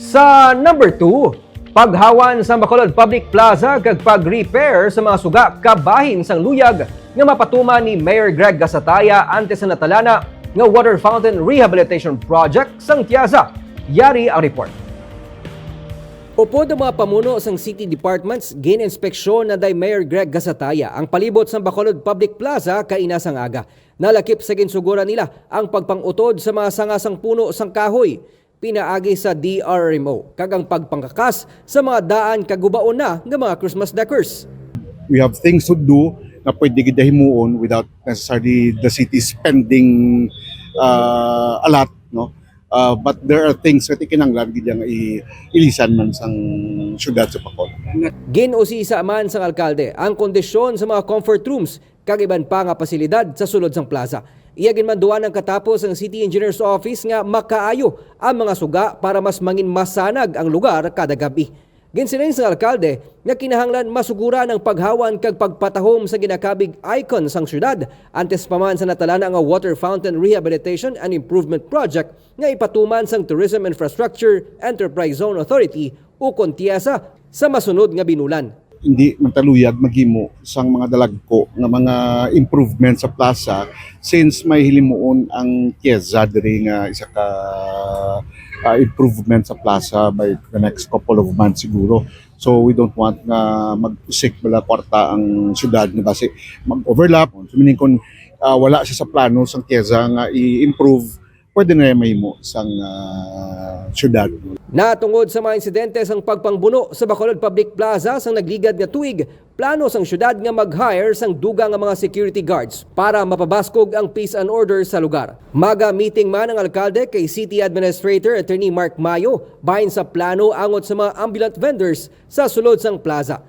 Sa number 2, paghawan sa Bacolod Public Plaza kag pag-repair sa mga suga kabahin sang luyag nga mapatuma ni Mayor Greg Gasataya ante sa natalana nga water fountain rehabilitation project sang Tiaza. Yari ang report. Upod ang mga pamuno sang city departments, gin-inspeksyon na day Mayor Greg Gasataya ang palibot sa Bacolod Public Plaza kainasang aga. Nalakip sa ginsugura nila ang pagpangutod sa mga sangasang puno sang kahoy. Pinaagi sa DRMO, kagang pagpangkakas sa mga daan kagubaon na ng mga Christmas decors. we have things to do na pwede gid himuon without necessarily the city spending uh, a lot no uh, but there are things that ikinanglan gid yang i- ilisan man sang syudad sa Bacol Ginusisa man sang alkalde ang kondisyon sa mga comfort rooms kag iban pa nga pasilidad sa sulod sang plaza. Iya ginmanduan ang katapos ang City Engineer's Office nga makaayo ang mga suga para mas mangin masanag ang lugar kada gabi. Ginsiling sa alkalde nga kinahanglan masugura ng paghawan kag pagpatahom sa ginakabig icon sang syudad antes pa man sa natalana nga water fountain rehabilitation and improvement project nga ipatuman sang Tourism Infrastructure Enterprise Zone Authority o Kontiasa sa masunod nga binulan. Hindi mantaluyag maghimo sang mga dalagko nga mga improvement sa plaza since may hilimuon ang Tieza diri nga isa ka uh, improvement sa plaza by the next couple of months siguro. So we don't want nga mag-usik bala kwarta ang syudad nga base mag-overlap. So meaning kung uh, wala siya sa plano sang Tieza nga i-improve pwede na mahimo sang uh, syudad Natungod sa mga insidente sang pagpangbuno sa Bacolod Public Plaza sang nagligad nga tuig, plano sang syudad nga mag-hire sang duga nga mga security guards para mapabaskog ang peace and order sa lugar. Maga meeting man ang alkalde kay City Administrator Attorney Mark Mayo bahin sa plano angot sa mga ambulant vendors sa sulod sang plaza.